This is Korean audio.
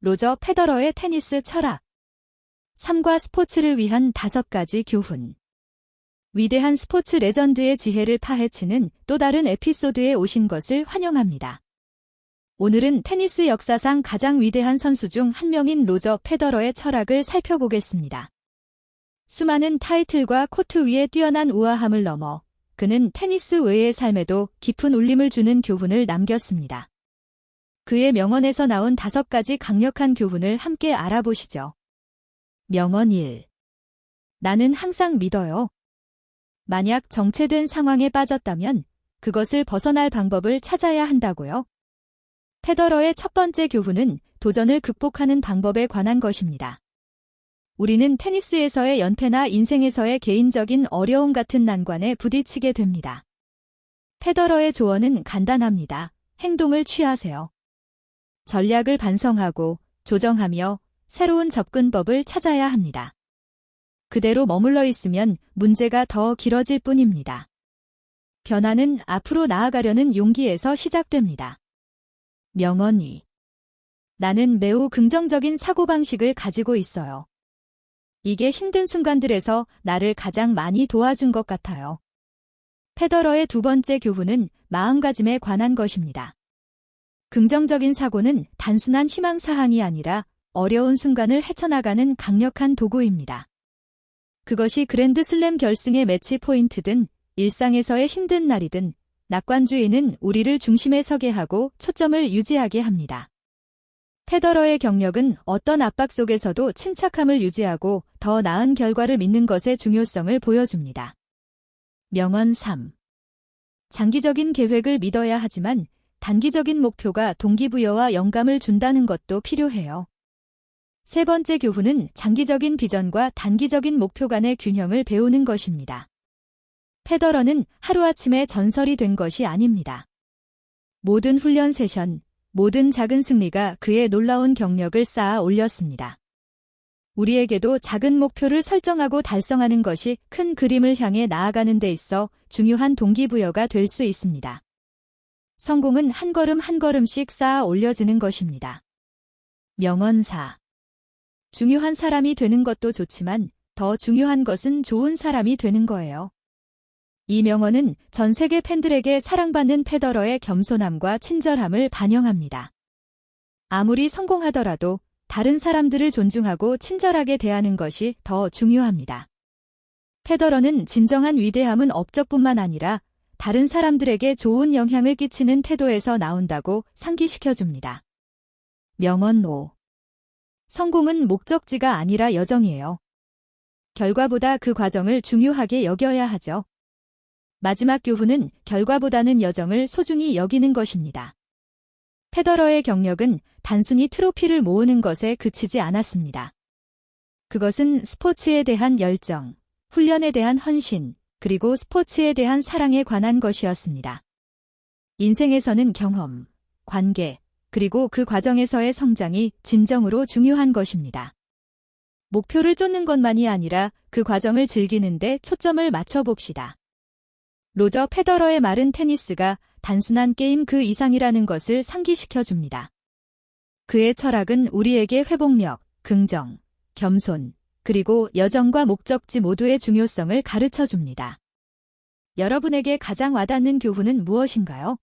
로저 페더러의 테니스 철학. 삶과 스포츠를 위한 다섯 가지 교훈. 위대한 스포츠 레전드의 지혜를 파헤치는 또 다른 에피소드에 오신 것을 환영합니다. 오늘은 테니스 역사상 가장 위대한 선수 중 한 명인 로저 페더러의 철학을 살펴보겠습니다. 수많은 타이틀과 코트 위에 뛰어난 우아함을 넘어 그는 테니스 외의 삶에도 깊은 울림을 주는 교훈을 남겼습니다. 그의 명언에서 나온 다섯 가지 강력한 교훈을 함께 알아보시죠. 명언 1. 나는 항상 믿어요. 만약 정체된 상황에 빠졌다면 그것을 벗어날 방법을 찾아야 한다고요. 페더러의 첫 번째 교훈은 도전을 극복하는 방법에 관한 것입니다. 우리는 테니스에서의 연패나 인생에서의 개인적인 어려움 같은 난관에 부딪히게 됩니다. 페더러의 조언은 간단합니다. 행동을 취하세요. 전략을 반성하고 조정하며 새로운 접근법을 찾아야 합니다. 그대로 머물러 있으면 문제가 더 길어질 뿐입니다. 변화는 앞으로 나아가려는 용기에서 시작됩니다. 명언 2. 나는 매우 긍정적인 사고방식을 가지고 있어요. 이게 힘든 순간들에서 나를 가장 많이 도와준 것 같아요. 페더러의 두 번째 교훈은 마음가짐에 관한 것입니다. 긍정적인 사고는 단순한 희망사항이 아니라 어려운 순간을 헤쳐나가는 강력한 도구입니다. 그것이 그랜드 슬램 결승의 매치 포인트든 일상에서의 힘든 날이든 낙관주의는 우리를 중심에 서게 하고 초점을 유지하게 합니다. 페더러의 경력은 어떤 압박 속에서도 침착함을 유지하고 더 나은 결과를 믿는 것의 중요성을 보여줍니다. 명언 3. 장기적인 계획을 믿어야 하지만 단기적인 목표가 동기부여와 영감을 준다는 것도 필요해요. 세 번째 교훈은 장기적인 비전과 단기적인 목표 간의 균형을 배우는 것입니다. 페더러는 하루아침에 전설이 된 것이 아닙니다. 모든 훈련 세션, 모든 작은 승리가 그의 놀라운 경력을 쌓아 올렸습니다. 우리에게도 작은 목표를 설정하고 달성하는 것이 큰 그림을 향해 나아가는 데 있어 중요한 동기부여가 될 수 있습니다. 성공은 한 걸음 한 걸음씩 쌓아 올려지는 것입니다. 명언 4. 중요한 사람이 되는 것도 좋지만 더 중요한 것은 좋은 사람이 되는 거예요. 이 명언은 전 세계 팬들에게 사랑받는 페더러의 겸손함과 친절함을 반영합니다. 아무리 성공하더라도 다른 사람들을 존중하고 친절하게 대하는 것이 더 중요합니다. 페더러는 진정한 위대함은 업적뿐만 아니라 다른 사람들에게 좋은 영향을 끼치는 태도에서 나온다고 상기시켜줍니다. 명언 5. 성공은 목적지가 아니라 여정이에요. 결과보다 그 과정을 중요하게 여겨야 하죠. 마지막 교훈은 결과보다는 여정을 소중히 여기는 것입니다. 페더러의 경력은 단순히 트로피를 모으는 것에 그치지 않았습니다. 그것은 스포츠에 대한 열정, 훈련에 대한 헌신, 그리고 스포츠에 대한 사랑에 관한 것이었습니다. 인생에서는 경험, 관계, 그리고 그 과정에서의 성장이 진정으로 중요한 것입니다. 목표를 쫓는 것만이 아니라 그 과정을 즐기는데 초점을 맞춰봅시다. 로저 페더러의 말은 테니스가 단순한 게임 그 이상이라는 것을 상기시켜 줍니다. 그의 철학은 우리에게 회복력, 긍정, 겸손, 그리고 여정과 목적지 모두의 중요성을 가르쳐 줍니다. 여러분에게 가장 와닿는 교훈은 무엇인가요?